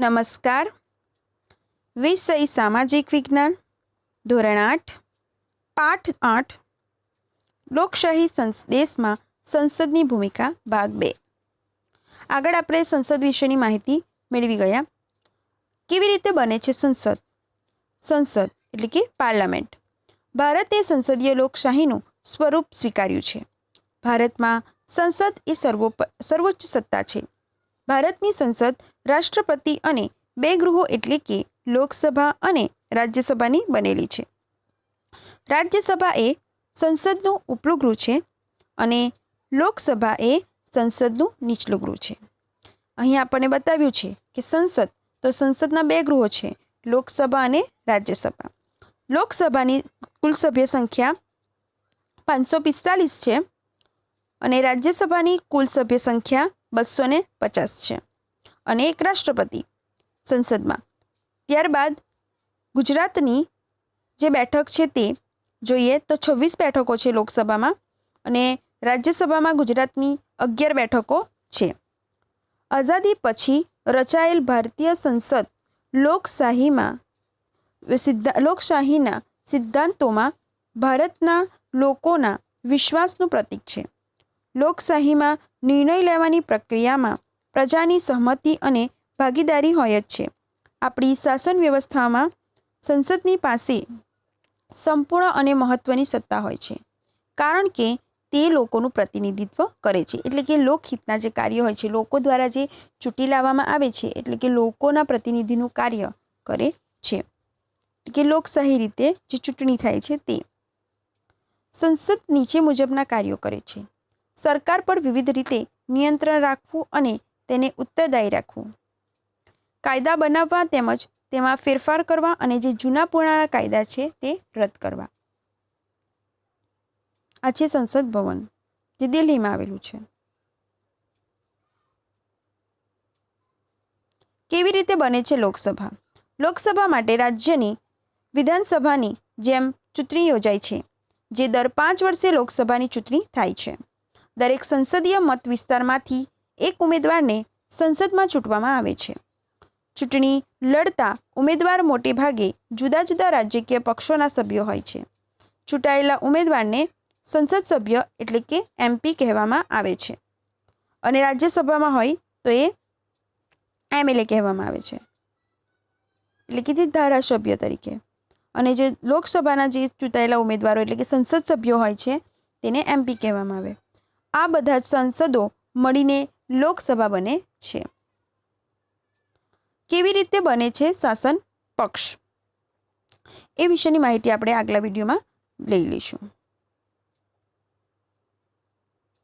નમસ્કાર. વિષય સામાજિક વિજ્ઞાન, ધોરણ આઠ, પાઠ આઠ, લોકશાહી દેશમાં સંસદની ભૂમિકા, ભાગ બે. આગળ આપણે સંસદ વિશેની માહિતી મેળવી ગયા. કેવી રીતે બને છે સંસદ? સંસદ એટલે કે પાર્લામેન્ટ. ભારતે સંસદીય લોકશાહીનું સ્વરૂપ સ્વીકાર્યું છે. ભારતમાં સંસદ એ સર્વોપ, સર્વોચ્ચ સત્તા છે. ભારતની સંસદ, રાષ્ટ્રપતિ અને બે ગૃહો એટલે કે લોકસભા અને રાજ્યસભાની બનેલી છે. રાજ્યસભા એ સંસદનું ઉપલું ગૃહ છે અને લોકસભા એ સંસદનું નીચલું ગૃહ છે. અહીં આપણને બતાવ્યું છે કે સંસદ તો સંસદના બે ગૃહો છે, લોકસભા અને રાજ્યસભા. લોકસભાની કુલ સભ્ય સંખ્યા પાંચસો પિસ્તાલીસ છે અને રાજ્યસભાની કુલ સભ્ય સંખ્યા બસો ને પચાસ છે. અને એક રાષ્ટ્રપતિ સંસદમાં. ત્યારબાદ ગુજરાતની જે બેઠક છે તે જોઈએ તો છવ્વીસ બેઠકો છે લોકસભામાં અને રાજ્યસભામાં ગુજરાતની અગિયાર બેઠકો છે. આઝાદી પછી રચાયેલ ભારતીય સંસદ લોકશાહીમાં સિદ્ધા, લોકશાહીના સિદ્ધાંતોમાં ભારતના લોકોના વિશ્વાસનું પ્રતીક છે. લોકશાહીમાં નિર્ણય લેવાની પ્રક્રિયામાં પ્રજાની સહમતિ અને ભાગીદારી હોય જ છે. આપણી શાસન વ્યવસ્થામાં સંસદની પાસે સંપૂર્ણ અને મહત્ત્વની સત્તા હોય છે, કારણ કે તે લોકોનું પ્રતિનિધિત્વ કરે છે. એટલે કે લોકહિતના જે કાર્ય હોય છે, લોકો દ્વારા જે ચૂંટી લાવવામાં આવે છે, એટલે કે લોકોના પ્રતિનિધિનું કાર્ય કરે છે. કે લોકશાહી રીતે જે ચૂંટણી થાય છે તે સંસદ નીચે મુજબના કાર્યો કરે છે. સરકાર પર વિવિધ રીતે નિયંત્રણ રાખવું અને તેને ઉત્તરદાયી રાખવું. કાયદા બનાવવા તેમજ તેમાં ફેરફાર કરવા અને જે જૂના પુરાણા કાયદા છે તે રદ કરવા. આ છે સંસદ ભવન, જે દિલ્હીમાં આવેલું છે. કેવી રીતે બને છે લોકસભા? લોકસભા માટે રાજ્યની વિધાનસભાની જેમ ચૂંટણી યોજાય છે, જે દર પાંચ વર્ષે લોકસભાની ચૂંટણી થાય છે. દરેક સંસદીય મત વિસ્તારમાંથી એક ઉમેદવારને સંસદમાં ચૂંટવામાં આવે છે. ચૂંટણી લડતા ઉમેદવાર મોટે ભાગે જુદા જુદા રાજકીય પક્ષોના સભ્યો હોય છે. ચૂંટાયેલા ઉમેદવારને સંસદ સભ્ય એટલે કે એમપી કહેવામાં આવે છે. અને રાજ્યસભામાં હોય તો એ એમએલએ કહેવામાં આવે છે. એટલે કે જે ધારાસભ્ય તરીકે. અને જે લોકસભાના જે ચૂંટાયેલા ઉમેદવારો એટલે કે સંસદ સભ્યો હોય છે, તેને એમપી કહેવામાં આવે. આ બધા જ સંસદો મળીને લોકસભા બને છે. કેવી રીતે બને છે શાસન પક્ષ? એ વિશેની માહિતી આપણે આગલા વિડીયોમાં લઈ લઈશું.